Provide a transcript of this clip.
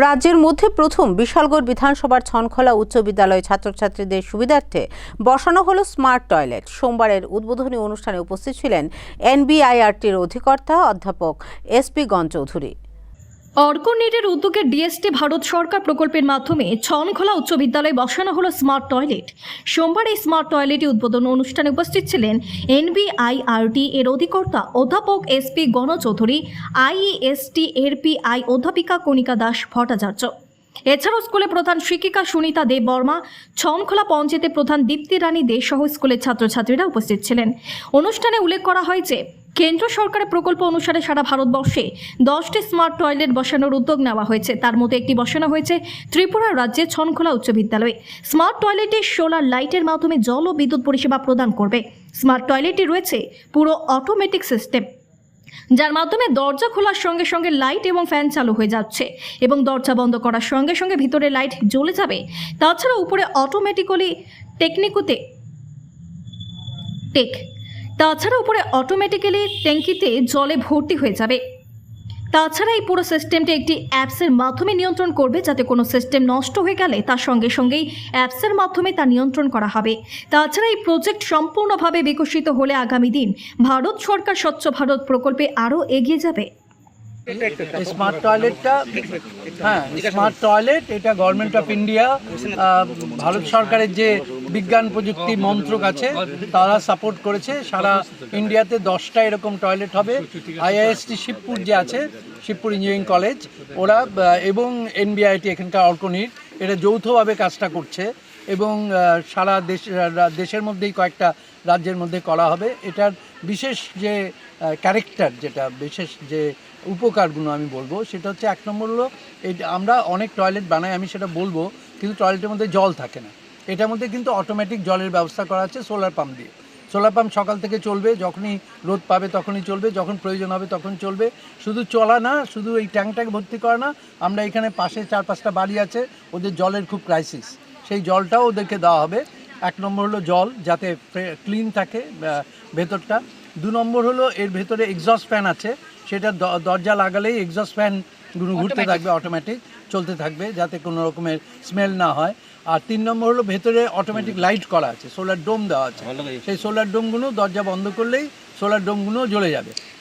রাজ্যের মধ্যে প্রথম বিশালগড় বিধানসভার ছনখলা উচ্চ বিদ্যালয় ছাত্রছাত্রীদের সুবিধার্থে বসানো হল স্মার্ট টয়লেট। সোমবারের উদ্বোধনী অনুষ্ঠানে উপস্থিত ছিলেন এনবিআইআরটির অধিকর্তা অধ্যাপক এসপি গণ চৌধুরী অর্কনেটের উদ্যোগে ডিএসটি ভারত সরকার প্রকল্পের মাধ্যমে ছনখোলা উচ্চ বিদ্যালয়ে বসানো হলো স্মার্ট টয়লেট। সোমবার এই স্মার্ট টয়লেটে উদ্বোধন অনুষ্ঠানে উপস্থিত ছিলেন এনবিআইআরটি এর অধিকর্তা অধ্যাপক এসপি গণ চৌধুরী, আইইএসটি এর পিআই অধ্যাপিকা কণিকা দাস ভট্টাচার্য। এছাড়াও স্কুলে প্রধান শিক্ষিকা সুনিতা দেব বর্মা ছনখোলা পঞ্চায়েতে প্রধান দীপ্তি রানী দে সহ স্কুলের ছাত্রছাত্রীরা উপস্থিত ছিলেন। অনুষ্ঠানে উল্লেখ করা হয় যে কেন্দ্র সরকারের প্রকল্প অনুসারে সারা ভারতবর্ষে দশটি স্মার্ট টয়লেট বসানোর উদ্যোগ নেওয়া হয়েছে। তার মধ্যে একটি বসানো হয়েছে ত্রিপুরা রাজ্যে ছনখোলা উচ্চ বিদ্যালয়ে। স্মার্ট টয়লেটে সোলার লাইটের মাধ্যমে জল ও বিদ্যুৎ পরিষেবা প্রদান করবে। স্মার্ট টয়লেটটি রয়েছে পুরো অটোমেটিক সিস্টেম, যার মাধ্যমে দরজা খোলার সঙ্গে সঙ্গে লাইট এবং ফ্যান চালু হয়ে যাচ্ছে এবং দরজা বন্ধ করার সঙ্গে সঙ্গে ভিতরে লাইট জ্বলে যাবে। তাছাড়া উপরে অটোমেটিক্যালি টেকনিকুতে টেক তাছাড়া উপরে অটোমেটিক্যালি ট্যাঙ্কিতে জলে ভর্তি হয়ে যাবে। তাছাড়া এই পুরো সিস্টেমটি একটি অ্যাপসের মাধ্যমে নিয়ন্ত্রণ করবে, যাতে কোনো সিস্টেম নষ্ট হয়ে গেলে তার সঙ্গে সঙ্গেই অ্যাপসের মাধ্যমে তা নিয়ন্ত্রণ করা হবে। তাছাড়া এই প্রজেক্ট সম্পূর্ণভাবে বিকশিত হলে আগামী দিন ভারত সরকার স্বচ্ছ ভারত প্রকল্পে আরও এগিয়ে যাবে। স্মার্ট টয়লেটটা হ্যাঁ স্মার্ট টয়লেট এটা গভর্নমেন্ট অফ ইন্ডিয়া ভারত সরকারের যে বিজ্ঞান প্রযুক্তি মন্ত্রক আছে, তারা সাপোর্ট করেছে। সারা ইন্ডিয়াতে দশটা এরকম টয়লেট হবে। আইআইএসটি শিবপুর যে আছে, শিবপুর ইঞ্জিনিয়ারিং কলেজ ওরা এবং এনবিআইটি এখানকার অর্কনির এটা যৌথভাবে কাজটা করছে এবং সারা দেশ দেশের মধ্যেই কয়েকটা রাজ্যের মধ্যে করা হবে। এটার বিশেষ যে ক্যারেক্টার যেটা বিশেষ যে উপকারগুলো আমি বলব, সেটা হচ্ছে এক নম্বর হলো আমরা অনেক টয়লেট বানাই, আমি সেটা বলব, কিন্তু টয়লেটের মধ্যে জল থাকে না। এটার মধ্যে কিন্তু অটোমেটিক জলের ব্যবস্থা করা আছে সোলার পাম্প দিয়ে। সোলার পাম্প সকাল থেকে চলবে, যখনই রোদ পাবে তখনই চলবে, যখন প্রয়োজন হবে তখন চলবে। শুধু চলা না, শুধু এই ট্যাঙ্কটাকে ভর্তি করা না, আমরা এখানে পাশে চার পাঁচটা বাড়ি আছে, ওদের জলের খুব ক্রাইসিস সেই জলটাও ওদেরকে দেওয়া হবে। এক নম্বর হলো জল, যাতে ক্লিন থাকে ভেতরটা। দু নম্বর হলো এর ভেতরে এক্সস্ট ফ্যান আছে, সেটা দরজা লাগালেই এক্সস্ট ফ্যান ঘুরতে থাকবে অটোমেটিক চলতে থাকবে যাতে কোনো রকমের স্মেল না হয়। আর তিন নম্বর হলো ভেতরে অটোমেটিক লাইট করা আছে সোলার ডোম দেওয়া আছে। সেই সোলার ডোমগুলো দরজা বন্ধ করলেই সোলার ডোমগুলো জ্বলে যাবে।